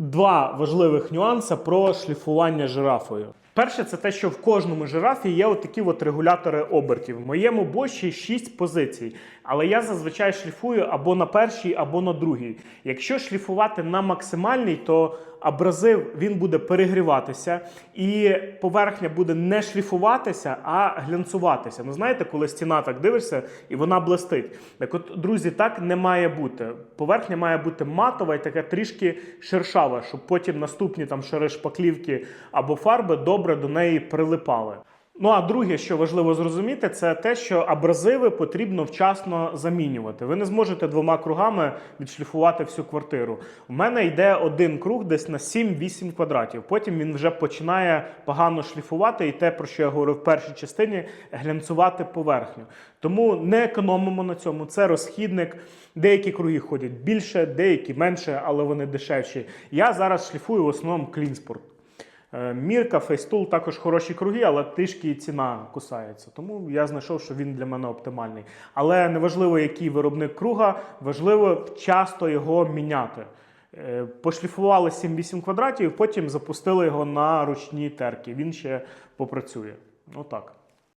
два важливих нюанси про шліфування жирафою. Перше, це те, що в кожному жирафі є отакі от регулятори обертів. В моєму боші 6 позицій, але я зазвичай шліфую або на першій, або на другій. Якщо шліфувати на максимальній, то абразив він буде перегріватися, і поверхня буде не шліфуватися, а глянцуватися. Ну знаєте, коли стіна так дивишся і вона блистить. Так от, друзі, так не має бути. Поверхня має бути матова і така трішки шершава, щоб потім наступні там шари шпаклівки або фарби добре до неї прилипали. Ну а друге, що важливо зрозуміти, це те, що абразиви потрібно вчасно замінювати. Ви не зможете двома кругами відшліфувати всю квартиру. У мене йде один круг десь на 7-8 квадратів. Потім він вже починає погано шліфувати, і те, про що я говорив в першій частині, глянцювати поверхню. Тому не економимо на цьому. Це розхідник. Деякі круги ходять більше, деякі менше, але вони дешевші. Я зараз шліфую в основному клінспорт. Е, Мірка, фейстул також хороші круги, але трішки ціна кусається. Тому я знайшов, що він для мене оптимальний. Але неважливо, який виробник круга, важливо часто його міняти. Е, Пошліфували 7-8 квадратів, потім запустили його на ручні терки. Він ще попрацює. Отак.